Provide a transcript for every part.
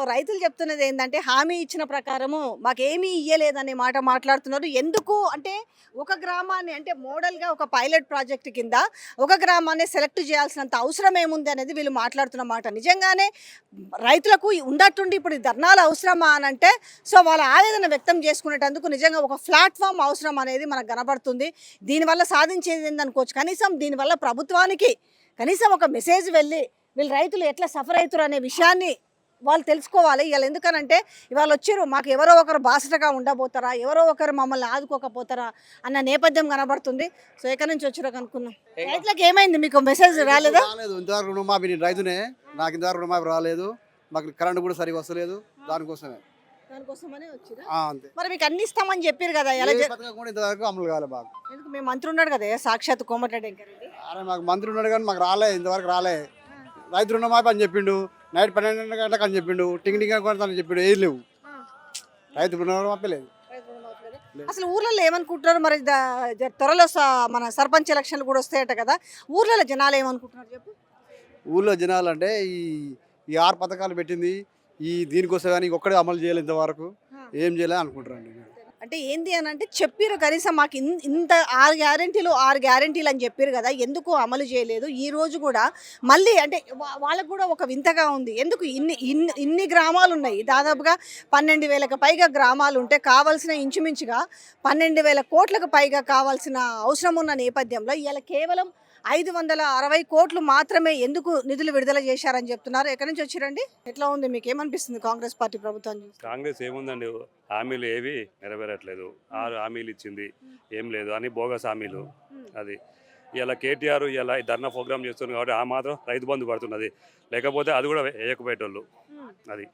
So రైతులు చెప్తున్నది ఏంటంటే హామీ ఇచ్చిన ప్రకారము మాకేమీ ఇయ్యలేదనే మాట మాట్లాడుతున్నారు. ఎందుకు అంటే ఒక గ్రామాన్ని అంటే మోడల్గా ఒక పైలట్ ప్రాజెక్ట్ కింద ఒక గ్రామాన్ని సెలెక్ట్ చేయాల్సినంత అవసరం ఏముంది అనేది వీళ్ళు మాట్లాడుతున్న మాట. నిజంగానే రైతులకు ఉండట్టుండి ఇప్పుడు ఈ ధర్నాలు అవసరమా అని అంటే సో వాళ్ళ ఆవేదన వ్యక్తం చేసుకునేటందుకు నిజంగా ఒక ప్లాట్ఫామ్ అవసరం అనేది మనకు కనబడుతుంది. దీనివల్ల సాధించేది ఏందనుకోవచ్చు? కనీసం దీనివల్ల ప్రభుత్వానికి కనీసం ఒక మెసేజ్ వెళ్ళి వీళ్ళు రైతులు ఎట్లా సఫర్ అవుతారు అనే విషయాన్ని వాళ్ళు తెలుసుకోవాలి. ఇవాళ ఎందుకనంటే ఇవాళ వచ్చారు మాకు ఎవరో ఒకరు బాసటగా ఉండబోతారా ఎవరో ఒకరు మమ్మల్ని ఆదుకోకపోతారా అన్న నేపథ్యం కనబడుతుంది. సో ఎక్కడి నుంచి వచ్చారో కనుక్కుందాం. రైతులకు ఏమైంది? మీకు మెసేజ్ రాలేదా? రాలేదు. ఇంతవరకు రుణమాఫీ నేను రైతునే. నాకు ఇంతవరకు రుణమాఫీ రాలేదు. మాకు కరెంట్ కూడా సరిగా వస్తలేదు. దానికోసమే. దానికోసమనే వచ్చిరా? ఆ, అంతే. మరి మీకు అన్ని ఇస్తామని చెప్పారు కదా ఎలా ఏ చే- పథకం కూడా ఇంతవరకు అమలు కాలే బాగా ఎందుకు? మీ మంత్రి ఉన్నాడు కదా సాక్షాత్ కోమటిరెడ్డి వెంకరెడ్డి అరే మాకు మంత్రి ఉన్నాడు కానీ మాకు రాలే ఇంతవరకు రాలే. రైతు రుణమాఫీ అని చెప్పిండు. నైట్ పన్నెండు గంటలకు అని చెప్పిండు టింగ్ టింగ్ అని చెప్పిండు ఏది లేవు. రైతు లేదు. అసలు ఊర్లలో ఏమనుకుంటున్నారు మరి త్వరలో మన సర్పంచ్ ఎలక్షన్లు కూడా వస్తాయట కదా ఊర్లలో జనాలు ఏమనుకుంటున్నారు చెప్పు? ఊళ్ళో జనాలు అంటే ఈ ఈ ఆరు పథకాలు పెట్టింది ఈ దీనికోసం కానీ ఒక్కడే అమలు చేయలేదు ఇంతవరకు. ఏం చేయలేదు అనుకుంటారండి అంటే ఏంది అని అంటే చెప్పారు కనీసం మాకు ఇన్- ఇంత ఆరు గ్యారెంటీలు ఆరు గ్యారెంటీలు అని చెప్పారు కదా ఎందుకు అమలు చేయలేదు? ఈ రోజు కూడా మళ్ళీ అంటే వా- వాళ్ళకు కూడా ఒక వింతగా ఉంది. ఎందుకు ఇన్ని ఇన్ని ఇన్ని గ్రామాలు ఉన్నాయి? దాదాపుగా పన్నెండు వేలకు పైగా గ్రామాలు ఉంటే కావాల్సిన ఇంచుమించుగా పన్నెండు వేల కోట్లకు పైగా కావాల్సిన అవసరం ఉన్న నేపథ్యంలో ఇలా కేవలం ఐదు వందల అరవై కోట్లు మాత్రమే ఎందుకు నిధులు విడుదల చేశారని చెప్తున్నారు. ఎక్కడి నుంచి వచ్చారండి? ఎట్లా ఉంది? మీకు ఏమనిపిస్తుంది కాంగ్రెస్ పార్టీ ప్రభుత్వం? కాంగ్రెస్ ఏముందండి? హామీలు ఏవి నెరవేరట్లేదు. ఆరు హామీలు ఇచ్చింది. ఏం లేదు అని బోగస్ హామీలు. అది. ఇలా కేటీఆర్ ఇలా ధర్నా ప్రోగ్రామ్ చేస్తున్నారు కాబట్టి ఆ మాత్రం రైతు బంధు పడుతున్నది. లేకపోతే అది కూడా వేయకపోయేటోళ్ళు. అది?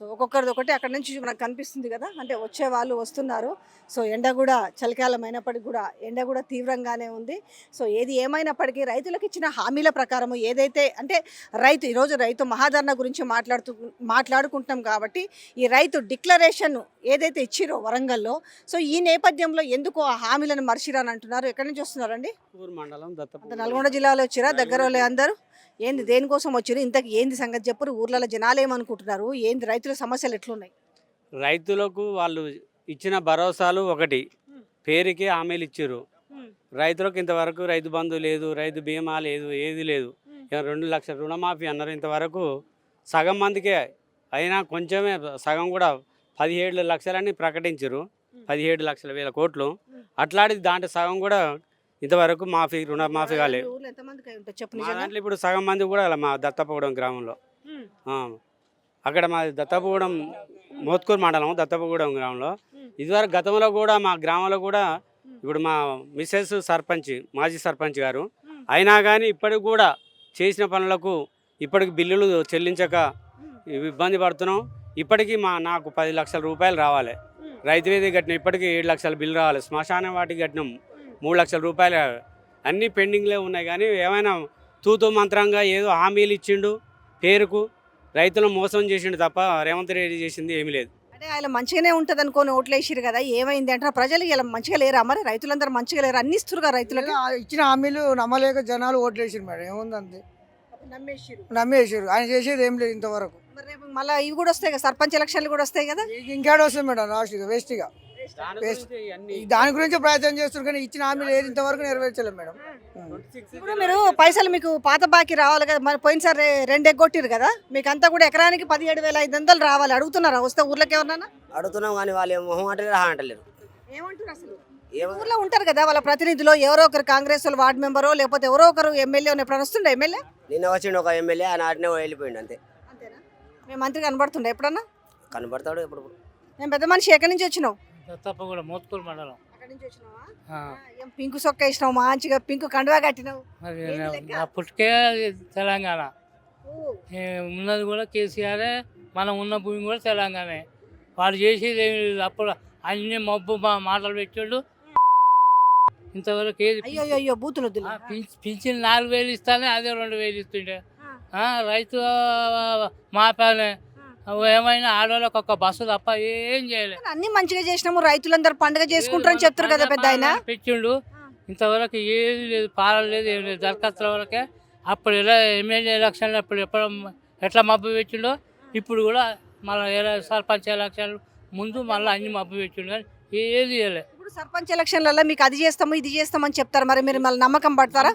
సో ఒక్కొక్కరిది ఒకటి అక్కడ నుంచి మనకు కనిపిస్తుంది కదా. అంటే వచ్చే వాళ్ళు వస్తున్నారు. సో ఎండ కూడా చలికాలం అయినప్పటికీ కూడా ఎండ కూడా తీవ్రంగానే ఉంది. సో ఏది ఏమైనప్పటికీ రైతులకు ఇచ్చిన హామీల ప్రకారము ఏదైతే అంటే రైతు ఈరోజు రైతు మహాధరణ గురించి మాట్లాడుతూ మాట్లాడుకుంటున్నాం కాబట్టి ఈ రైతు డిక్లరేషన్ ఏదైతే ఇచ్చిరో వరంగల్లో సో ఈ నేపథ్యంలో ఎందుకు ఆ హామీలను మర్చిరని అంటున్నారు? ఎక్కడి నుంచి వస్తున్నారండి? మండలం నల్గొండ జిల్లాలో వచ్చిరా? దగ్గర అందరూ? ఏంది దేనికోసం వచ్చారు? ఇంతకు ఏంది సంగతి చెప్పరు? ఊర్లలో జనాలు ఏమనుకుంటున్నారు? ఏంది రైతుల సమస్యలు ఎట్లున్నాయి? రైతులకు వాళ్ళు ఇచ్చిన భరోసాలు ఒకటి. పేరుకి హామీలు ఇచ్చారు రైతులకు ఇంతవరకు రైతు బంధు లేదు రైతు బీమా లేదు ఏది లేదు. రెండు లక్షల రుణమాఫీ అన్నారు ఇంతవరకు. సగం మందికే అయినా కొంచెమే సగం కూడా పదిహేడు లక్షలని ప్రకటించారు పదిహేడు లక్షల వేల కోట్లు. అట్లాంటిది దాంట్లో సగం కూడా ఇంతవరకు మాఫీ రుణమాఫీ కాలేదు. మీ దాంట్లో ఇప్పుడు సగం మంది కూడా అలా మా దత్తపగూడెం గ్రామంలో. అక్కడ మా దత్తపగూడెం మోత్కూరు మండలం దత్తపగూడెం గ్రామంలో. ఇదివరకు గతంలో కూడా మా గ్రామంలో కూడా ఇప్పుడు మా మిస్సెస్ సర్పంచ్ మాజీ సర్పంచ్ గారు అయినా కానీ ఇప్పటికి కూడా చేసిన పనులకు ఇప్పటికి బిల్లులు చెల్లించక ఇబ్బంది పడుతున్నాం. ఇప్పటికీ మా నాకు పది లక్షల రూపాయలు రావాలి. రైతు వేది కట్టిన ఇప్పటికీ ఏడు లక్షల బిల్లు రావాలి. శ్మశాన వాటికి కట్టినాం మూడు లక్షల రూపాయలు. అన్నీ పెండింగ్లే ఉన్నాయి కానీ ఏమైనా తూతు మంత్రంగా ఏదో హామీలు ఇచ్చిండు పేరుకు రైతులను మోసం చేసిండు తప్ప రేవంత్ రెడ్డి చేసింది ఏమీ లేదు. అంటే ఆయన మంచిగానే ఉంటుంది అనుకోని ఓట్లు వేసిరు కదా ఏమైంది అంటే ప్రజలు ఇలా మంచిగా లేరా మరి? రైతులందరూ మంచిగా లేరు? అన్ని ఇస్తున్నారు రైతులకు? ఆ ఇచ్చిన హామీలు నమ్మలేక జనాలు ఓట్లేసారు మేడం ఏముంది అంతే నమ్మేసిరు నమ్మేసారు ఆయన చేసేది ఏం లేదు ఇంతవరకు. మరి రేపు మళ్ళీ ఇవి కూడా వస్తాయి కదా సర్పంచ్ ఎలక్షన్లు కూడా వస్తాయి కదా? ఇక ఇంకేడ వస్తుంది మేడం లాస్ట్ ఇక వేస్ట్ ఇక ఈ దాని గురించి ప్రయత్నం చేస్తారు కానీ ఇచ్చిన హామీలు ఏది ఇంతవరకు నెరవేర్చలేదు మేడం. ఇప్పుడు మీరు పైసలు మీకు పాత బాకీ రావాలి కదా మరి పోయినసారి రెండు ఎగ్గొట్టిరు కదా మీకు అంతా కూడా ఎకరానికి పదిహేడు వేల ఐదు వందలు రావాలి. అడుగుతున్నారా? వస్తే ఊర్లోకి ఎవరన్నా? అడుగుతున్నాం కానీ వాళ్ళు మొహం అంటలేరు రహా అంటలేరు. ఏమంటారు అసలు? ఏం ఊర్లో ఉంటారు కదా వాళ్ళ ప్రతినిధులు ఎవరో ఒకరు కాంగ్రెస్ వాళ్ళు వార్డు మెంబరో లేకపోతే ఎవరో ఒకరు ఎమ్మెల్యే ఎప్పుడైనా వస్తుండే ఎమ్మెల్యే? నిన్న వచ్చిండు ఒక ఎమ్మెల్యే ఆయన ఆటనే వెళ్ళిపోయిండు అంతే. అంతేనా? మేము మంత్రి కనబడుతుండే ఎప్పుడన్నా? కనబడతాడు ఎప్పుడు మేము పెద్ద మనిషి ఎక్కడి నుంచి వచ్చినావు? దత్తప్ప కూడా మోత్కూరు మండలం. అక్కడి నుంచి వచ్చినావా? ఆ, ఏం పింకు సొక్క వేసినావు? మంచిగా పింకు కండువా కట్టినావు. మరి నా- లెక్క? నా పుట్టుకే తెలంగాణ. ఏ, ఉన్నది కూడా కేసీఆర్ మనం ఉన్న భూమి కూడా తెలంగాణే. వాళ్ళు చేసేది ఏమి లేదు. అప్పుడు అన్ని మబ్బు మా- మాటలు పెట్టాడు. ఇంతవరకు ఏది అయ్యో అయ్యో అయ్యో బూతులు వద్దులే. ఆ, పింఛ- పింఛన్ నాలుగు వేలు ఇస్తానే అదే రెండు వేలు ఇస్తుండే. ఆ, రైతు మాపానే ఏమైనా ఆడవాళ్ళకి ఒక బస్సు తప్ప ఏం చేయలేదు అన్ని మంచిగా చేసినాము రైతులందరూ పండుగ చేసుకుంటారని చెప్తారు కదా పెద్ద ఆయన. పెట్టిండు ఇంతవరకు ఏది లేదు పాలన లేదు ఏం లేదు. దరఖాస్తుల వరకే అప్పుడు ఎలా ఎమ్మెల్యే ఎలక్షన్లు అప్పుడు ఎప్పుడు ఎట్లా మబ్బు పెట్టిండో ఇప్పుడు కూడా మళ్ళీ సర్పంచ్ ఎలక్షన్లు ముందు మళ్ళీ అన్ని మబ్బు పెట్టిండు కానీ ఏది చేయలే. ఇప్పుడు సర్పంచ్ ఎలక్షన్లలో మీకు అది చేస్తాము ఇది చేస్తామని చెప్తారు. మరి మీరు మళ్ళీ నమ్మకం పడతారా?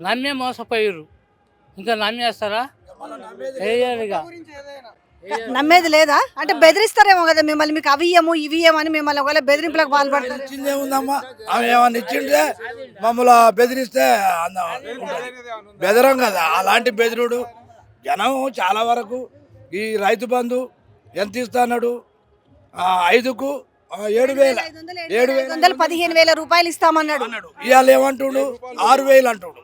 నమ్మే మోసపోయారు ఇంకా నమ్మేస్తారా? నమ్మేది లేదా. అంటే బెదిరిస్తారేమో కదా మిమ్మల్ని మీకు అవి ఇయ్యము ఇవి ఇయ్యమని మిమ్మల్ని ఒకవేళ బెదిరింపులకు పాల్పడతారు. ఇచ్చింది ఏముందమ్మా ఆమె ఏమన్నా ఇచ్చింటే మమ్మల్ని బెదిరిస్తే. బెదరం కదా అలాంటి బెదిరుడు. జనం చాలా వరకు ఈ రైతు బంధు ఎంత ఇస్తాడు ఐదుకు ఆ, ఏడు వేల ఏడు వందలు పదిహేను వేల రూపాయలు ఇస్తామన్నాడు. అన్నాడు. ఇవాళ ఏమంటుండు? ఆరు వేలు అంటుండు.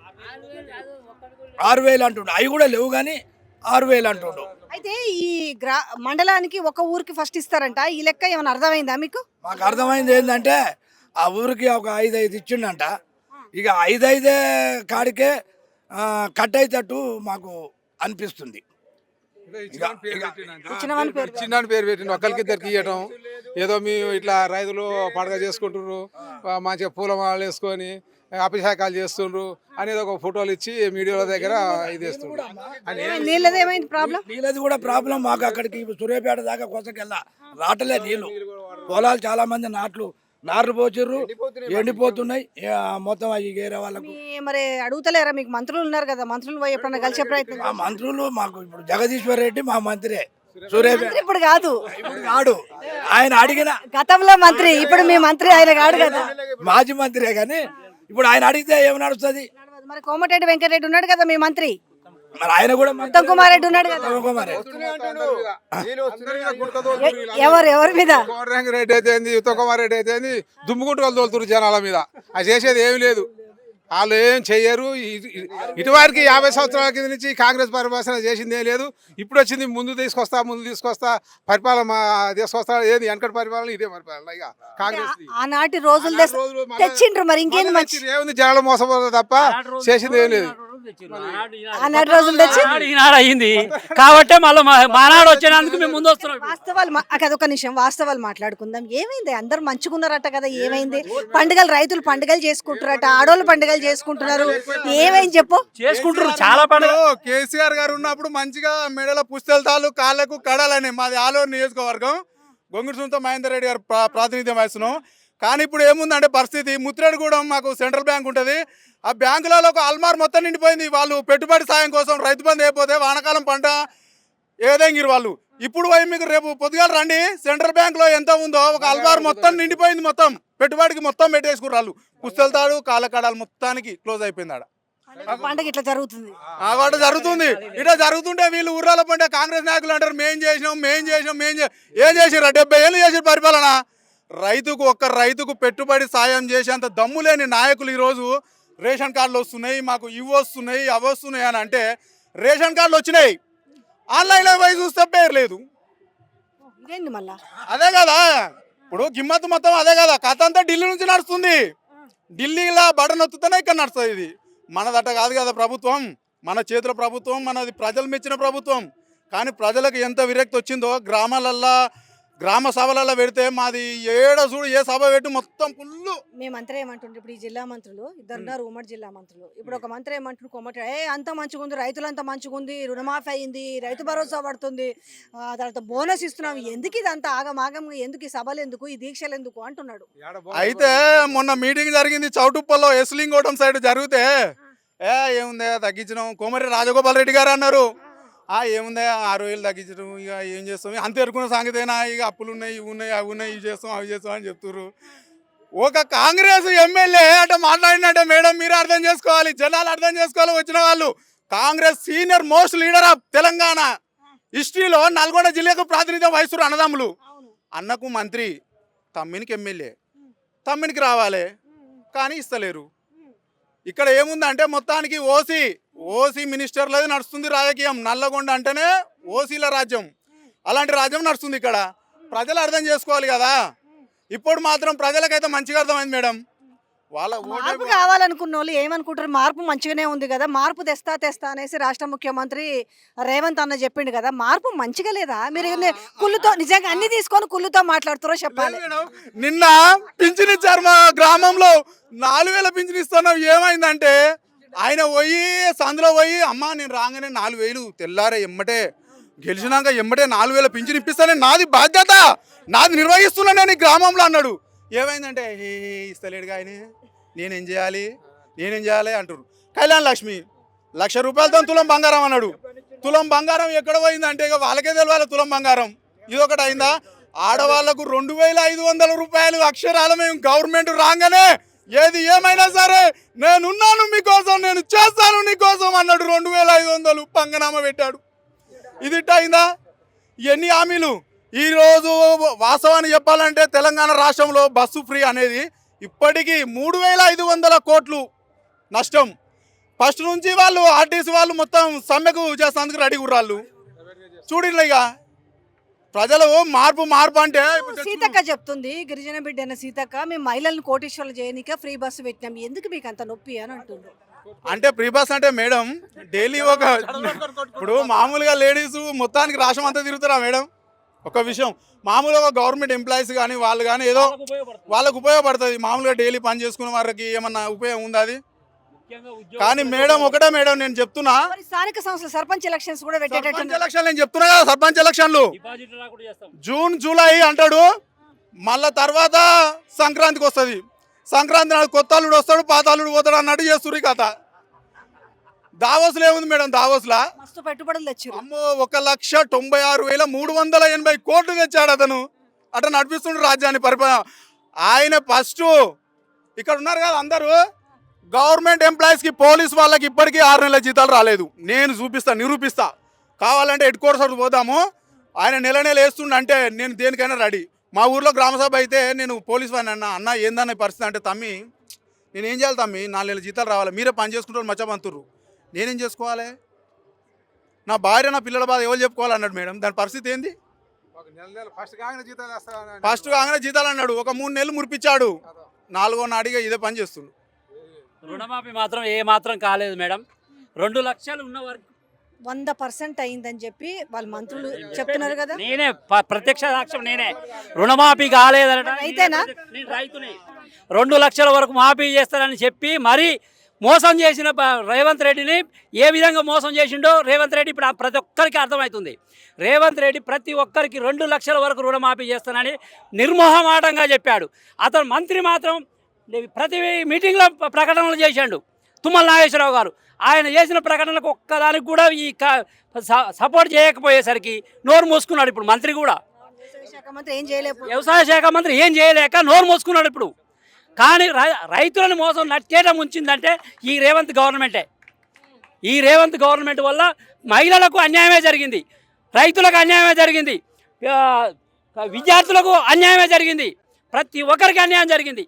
ఆరు వేలు అంటుండు. అవి కూడా లేవు కానీ ఆరు వేలు అంటుండు. అయితే ఈ గ్రా మండలానికి ఒక ఊరికి ఫస్ట్ ఇస్తారంట. ఈ లెక్క ఏమైనా అర్థమైందా మీకు? మాకు అర్థమైంది ఏంటంటే ఆ ఊరికి ఒక ఐదు ఐదు ఇచ్చిండంట. ఇక ఐదు ఐదే కాడికే కట్ అయ్యేటట్టు మాకు అనిపిస్తుంది. చిన్న పేరు పెట్టిండు. ఒక్కరికి ఇద్దరికి ఇవ్వటం ఏదో మేము ఇట్లా రైతులు పండుగ చేసుకుంటుర్రు. ఆ, మంచిగా పూల మాలలు వేసుకొని అభిషేకాలు చేస్తుండ్రు అనేది ఒక ఫోటోలు ఇచ్చి మీడియాల దగ్గర ఇది నీళ్ళది ఏమైంది ప్రాబ్లం? నీళ్ళది కూడా ప్రాబ్లం మాకు అక్కడికి సూర్యాపేట దాకా కొసకెళ్ళా. రావట్లే నీళ్ళు పొలాలు చాలా మంది నాట్లు నార్లు పోచిర్రు ఎండిపోతున్నాయి మొత్తం అవి వేరే వాళ్ళకు మరి అడుగుతలేరా మీకు? మంత్రులు ఉన్నారు కదా మంత్రులు ఎప్పుడన్నా కలిసే ప్రయత్నం ఆ మంత్రులు మాకు ఇప్పుడు జగదీశ్వర్ రెడ్డి మా మంత్రే. సూర్యాపేట. ఇప్పుడు కాదు. ఇప్పుడు కాడు. ఆయన అడిగిన గతంలో మంత్రి ఇప్పుడు మీ మంత్రి ఆయన కాడు కదా. మాజీ మంత్రే కానీ ఇప్పుడు ఆయన అడిగితే ఏమి నడుస్తుంది? మరి కోమటిరెడ్డి వెంకటరెడ్డి ఉన్నాడు కదా మీ మంత్రి? మరి ఆయన కూడా. ఉత్తమ్ కుమార్ రెడ్డి ఉన్నాడు కదా? ఉత్తమ్ కుమార్ ఎవరు? ఎవరి మీద? రెడ్డి అయితే ఏంది? ఉత్తమ్ కుమార్ రెడ్డి అయితే ఏంది? దుమ్ముకుంటూ వాళ్ళు తోలుతురు జనాల మీద. అది చేసేది ఏమి లేదు. వాళ్ళు ఏం ఇ- ఇటువారికి యాభై సంవత్సరాల కింద నుంచి కాంగ్రెస్ పరిపాలన చేసింది ఏం లేదు. ఇప్పుడు వచ్చింది ముందు తీసుకొస్తా ముందు తీసుకొస్తా పరిపాలన మా తీసుకొస్తా ఏది వెనకటి పరిపాలన ఇదే పరిపాలన ఇక కాంగ్రెస్ ఆనాటి రోజులు తెచ్చిండ్రు మరి ఇంకేంది మంచి ఏముంది? జనాలు మోసపోతుంది తప్ప చేసింది ఏం లేదు. ఆనాటి రోజులు తెచ్చి ఈనాడు అయింది కాబట్టి మళ్ళీ మానాడు వచ్చినందుకు మేము ముందు వస్తున్నాం వాస్తవాలు అక్క, అదొక నిమిషం వాస్తవాలు మాట్లాడుకుందాం. ఏమైంది? అందరు మంచుకున్నారట కదా ఏమైంది? పండుగలు రైతులు పండుగలు చేసుకుంటారట ఆడోళ్ళు పండుగలు చేసుకుంటున్నారు. ఏమైంది చెప్పు? చేసుకుంటారు చాలా పండుగ కేసీఆర్ గారు ఉన్నప్పుడు మంచిగా మెడల పుస్తెలతాలు కాళ్ళకు కడాలని మాది ఆలూరు నియోజకవర్గం. గొంగుడు సుంత మహేందర్ రెడ్డి గారు ప్రా- ప్రాతినిధ్యం వహిస్తున్నాం. కానీ ఇప్పుడు ఏముందంటే పరిస్థితి? ముత్తిరెడ్డిగూడెం మాకు సెంట్రల్ బ్యాంక్ ఉంటుంది. ఆ బ్యాంకులలో ఒక అల్మార్ మొత్తం నిండిపోయింది. వాళ్ళు పెట్టుబడి సాయం కోసం రైతు బంధు అయిపోతే వానాకాలం పంట ఏదంగిరు వాళ్ళు? ఇప్పుడు పోయి మీకు రేపు పొద్దుగాల రండి. సెంట్రల్ బ్యాంక్లో ఎంత ఉందో ఒక అల్మార్ మొత్తం నిండిపోయింది మొత్తం. పెట్టుబడికి మొత్తం పెట్టేసుకున్నారు వాళ్ళు. పుస్తెలతాడు కాళ్ళ కడాలు మొత్తానికి క్లోజ్ అయిపోయింది ఆడ. పండుగ ఇట్లా జరుగుతుంది. ఆ వాట జరుగుతుంది. ఇట్లా జరుగుతుంటే వీళ్ళు ఊర్రాల పంటే కాంగ్రెస్ నాయకులు అంటారు మేం చేసినాం మేం చేసినాం మేం ఏం చేసిర్రు? డెబ్బై ఏళ్ళు చేసిన పరిపాలన. రైతుకు ఒక్క రైతుకు పెట్టుబడి సాయం చేసేంత దమ్ము లేని నాయకులు ఈరోజు రేషన్ కార్డులు వస్తున్నాయి మాకు ఇవి వస్తున్నాయి అవి వస్తున్నాయి అని అంటే రేషన్ కార్డులు వచ్చినాయి. ఆన్లైన్లో పోయి చూస్తే పేరు లేదు. అదే కదా. ఇప్పుడు గిమ్మత్ మొత్తం అదే కదా. కథ అంతా ఢిల్లీ నుంచి నడుస్తుంది. ఢిల్లీలో బటన్ నొత్తుతూనే ఇక్కడ నడుస్తుంది ఇది. మనదట కాదు కదా ప్రభుత్వం. మన చేతుల ప్రభుత్వం మనది ప్రజలు మెచ్చిన ప్రభుత్వం. కానీ ప్రజలకు ఎంత విరక్తి వచ్చిందో గ్రామాలల్లో గ్రామ సభలలో పెడితే మాది ఏడ చూడు ఏ సభ పెట్టి మొత్తం ఫుల్లు. మేము మంత్రి ఏమంటుండ్రు? ఇప్పుడు ఈ జిల్లా మంత్రులు ఇద్దరు ఉన్నారు ఉమ్మడి జిల్లా మంత్రులు. ఇప్పుడు ఒక మంత్రి ఏమంటుండ్రు? కొమ్మటి ఏ అంత మంచిగా ఉంది రైతులంతా మంచిగా ఉంది రుణమాఫీ అయింది రైతు భరోసా పడుతుంది ఆ, తర్వాత బోనస్ ఇస్తున్నాం ఎందుకు ఇదంతా ఆగమాగం ఎందుకు ఈ సభలు ఎందుకు ఈ దీక్షలు ఎందుకు? అంటున్నాడు. అయితే మొన్న మీటింగ్ జరిగింది చౌటుప్పల్లో ఎస్లింగోటం సైడ్ జరిగితే ఏ ఏముందే తగ్గించడం కోమరి రాజగోపాల్ రెడ్డి గారు అన్నారు. ఏముందే? ఆరు వేలు తగ్గించడం ఇక ఏం చేస్తాం? అంత ఎరుకున్న సంగతేనా? ఇక అప్పులు ఉన్నాయి ఇవి ఉన్నాయి అవి ఉన్నాయి ఇవి చేస్తాం అవి చేస్తాం అని చెప్తున్నారు ఒక కాంగ్రెస్ ఎమ్మెల్యే అట మాట్లాడినట్టే మేడం మీరు అర్థం చేసుకోవాలి జనాలు అర్థం చేసుకోవాలి వచ్చిన వాళ్ళు. Congress senior most leader of Telangana హిస్టరీలో నల్గొండ జిల్లాకు ప్రాతినిధ్యం వహిస్తున్నారు అన్నదమ్ములు. అన్నకు మంత్రి తమ్మినికి ఎమ్మెల్యే. తమ్మినికి రావాలి కానీ ఇస్తలేరు. ఇక్కడ ఏముందంటే మొత్తానికి ఓసీ ఓసీ మినిస్టర్లది నడుస్తుంది రాజకీయం. నల్లగొండ అంటేనే ఓసీల రాజ్యం. అలాంటి రాజ్యం నడుస్తుంది ఇక్కడ. ప్రజలు అర్థం చేసుకోవాలి కదా. ఇప్పుడు మాత్రం ప్రజలకైతే మంచిగా అర్థమైంది మేడం. వాళ్ళ మార్పు కావాలనుకున్న వాళ్ళు ఏమనుకుంటారు? మార్పు మంచిగానే ఉంది కదా? మార్పు తెస్తా తెస్తా అనేసి రాష్ట్ర ముఖ్యమంత్రి రేవంత్ అన్న చెప్పిండు కదా? మార్పు మంచిగా లేదా? మీరు కుళ్ళుతో నిజంగా అన్ని తీసుకొని కుళ్ళుతో మాట్లాడుతారో చెప్పాలి. నిన్న పింఛన్ ఇచ్చారు మా గ్రామంలో. నాలుగు వేల పింఛన్ ఇస్తున్నాం. ఏమైందంటే ఆయన పోయి సందులో పోయి అమ్మా నేను రాగానే నాలుగు వేలు తెల్లారే ఎమ్మటే. గెలిచినాక ఎమ్మటే నాలుగు వేల పింఛన్ ఇప్పిస్తానే నాది బాధ్యత. నాది నిర్వహిస్తున్నా నేను గ్రామంలో అన్నాడు. ఏమైందంటే ఇస్తలేడుగా ఆయన. నేనేం చేయాలి? నేనేం చేయాలి అంటారు కళ్యాణ్ లక్ష్మి లక్ష రూపాయలతో తులం బంగారం అన్నాడు. తులం బంగారం ఎక్కడ పోయిందంటే ఇక వాళ్ళకే తెలియాలి తులం బంగారం. ఇది ఒకటి అయిందా? ఆడవాళ్ళకు రెండు వేల ఐదు వందల రూపాయలు అక్షరాల మేము గవర్నమెంట్ రాగానే ఏది ఏమైనా సరే నేనున్నాను మీకోసం నేను చేస్తాను నీకోసం అన్నాడు. రెండు వేల ఐదు వందలు పంగనామా పెట్టాడు. ఇది అయిందా? ఎన్ని హామీలు? ఈరోజు వాస్తవాన్ని చెప్పాలంటే తెలంగాణ రాష్ట్రంలో బస్సు ఫ్రీ అనేది ఇప్పటికీ మూడు వేల ఐదు వందల కోట్లు నష్టం. ఫస్ట్ నుంచి వాళ్ళు ఆర్టీసీ వాళ్ళు మొత్తం సమ్మెకు చేసేందుకు రెడీ గుర్రాళ్ళు. చూడండి ఇక ప్రజలు మార్పు మార్పు అంటే సీతక్క చెప్తుంది గిరిజన బిడ్డ అయిన సీతక్క మేము మహిళలను కోటేశ్వర్లు చేయనిక ఫ్రీ బస్సు పెట్టినాం. ఎందుకు మీకు అంత నొప్పి అని అంటుండ్రు? అంటే ప్రీ బస్ అంటే మేడం డైలీ ఒక ఇప్పుడు మామూలుగా లేడీస్ మొత్తానికి రాష్ట్రం అంతా తిరుగుతారా మేడం? ఒక విషయం మామూలుగా గవర్నమెంట్ ఎంప్లాయీస్ కానీ వాళ్ళు కానీ ఏదో వాళ్ళకు ఉపయోగపడుతుంది. మామూలుగా డైలీ పని చేసుకునే వారికి ఏమన్నా ఉపయోగం ఉందా అది? కానీ మేడం ఒకటే మేడం నేను చెప్తున్నా. స్థానిక సంస్థల సర్పంచ్ ఎలక్షన్స్ కూడా సర్పంచ్ పెట్టేటట్టు ఎలక్షన్ నేను చెప్తున్నా కదా సర్పంచ్ ఎలక్షన్లు జూన్ జూలై అంటాడు. మళ్ళా తర్వాత సంక్రాంతికి వస్తుంది. సంక్రాంతి నాడు కొత్త అల్లుడు వస్తాడు పాత అల్లుడు పోతాడు అన్నట్టు చేస్తుర్రు ఈ కథ. దావోస్లో ఏముంది మేడం? దావోస్లా? మస్తు పెట్టుబడులు తెచ్చారు అమ్మో ఒక లక్ష తొంభై ఆరు వేల మూడు వందల ఎనభై కోట్లు తెచ్చాడు అతను. అట్లా నడిపిస్తుండు రాజ్యాన్ని పరిపాలన. ఆయన ఫస్ట్ ఇక్కడ ఉన్నారు కదా అందరూ. గవర్నమెంట్ ఎంప్లాయీస్కి పోలీస్ వాళ్ళకి ఇప్పటికీ ఆరు నెలల జీతాలు రాలేదు. నేను చూపిస్తా నిరూపిస్తా. కావాలంటే హెడ్ క్వార్టర్స్ పోదాము. ఆయన నెల నెల వేస్తుండ అంటే నేను దేనికైనా రెడీ. మా ఊర్లో గ్రామసభ అయితే నేను పోలీస్ వాడిని అన్న అన్న ఏందన్న పరిస్థితి అంటే తమ్మి నేను ఏం చేయాలి తమ్మి? నాలుగు నెలల జీతాలు రావాలి. మీరే పని చేసుకుంటారు మచ్చబంతుర్రు నేనేం చేసుకోవాలి? నా భార్య నా పిల్లల బాధ ఎవరు చెప్పుకోవాలి అన్నాడు మేడం? దాని పరిస్థితి ఏంది? ఫస్ట్ కాగానే జీతాలు అన్నాడు ఒక మూడు నెలలు మురిపించాడు. నాలుగో నాడిగా ఇదే పని చేస్తుండు. రుణమాఫీ మాత్రం ఏ మాత్రం కాలేదు మేడం. రెండు లక్షలు ఉన్న వరకు వంద పర్సెంట్ అయిందని చెప్పి వాళ్ళ మంత్రులు చెప్తున్నారు కదా. నేనే ప- ప్రత్యక్ష సాక్ష్యం నేనే. రుణమాఫీ కాలేదనట రైతేనా? రెండు లక్షల వరకు మాఫీ చేస్తానని చెప్పి మరి మోసం చేసిన రేవంత్ రెడ్డిని ఏ విధంగా మోసం చేసిండో రేవంత్ రెడ్డి ఇప్పుడు ప్రతి ఒక్కరికి అర్థమవుతుంది. రేవంత్ రెడ్డి ప్రతి ఒక్కరికి రెండు లక్షల వరకు రుణమాఫీ చేస్తానని నిర్మోహమాటంగా చెప్పాడు. అతను మంత్రి మాత్రం ప్రతి మీటింగ్లో ప్రకటనలు చేశాడు తుమ్మల నాగేశ్వరరావు గారు. ఆయన చేసిన ప్రకటనలకు ఒక్కదానికి కూడా ఈ సపోర్ట్ చేయకపోయేసరికి నోరు మూసుకున్నాడు ఇప్పుడు మంత్రి కూడా. వ్యవసాయ శాఖ మంత్రి ఏం చేయలేక నోరు మూసుకున్నాడు ఇప్పుడు. కానీ రై- రైతులను మోసం నట్టేయడం ఉంచిందంటే ఈ రేవంత్ గవర్నమెంటే. ఈ రేవంత్ గవర్నమెంట్ వల్ల మహిళలకు అన్యాయమే జరిగింది. రైతులకు అన్యాయమే జరిగింది. విద్యార్థులకు అన్యాయమే జరిగింది. ప్రతి ఒక్కరికి అన్యాయం జరిగింది.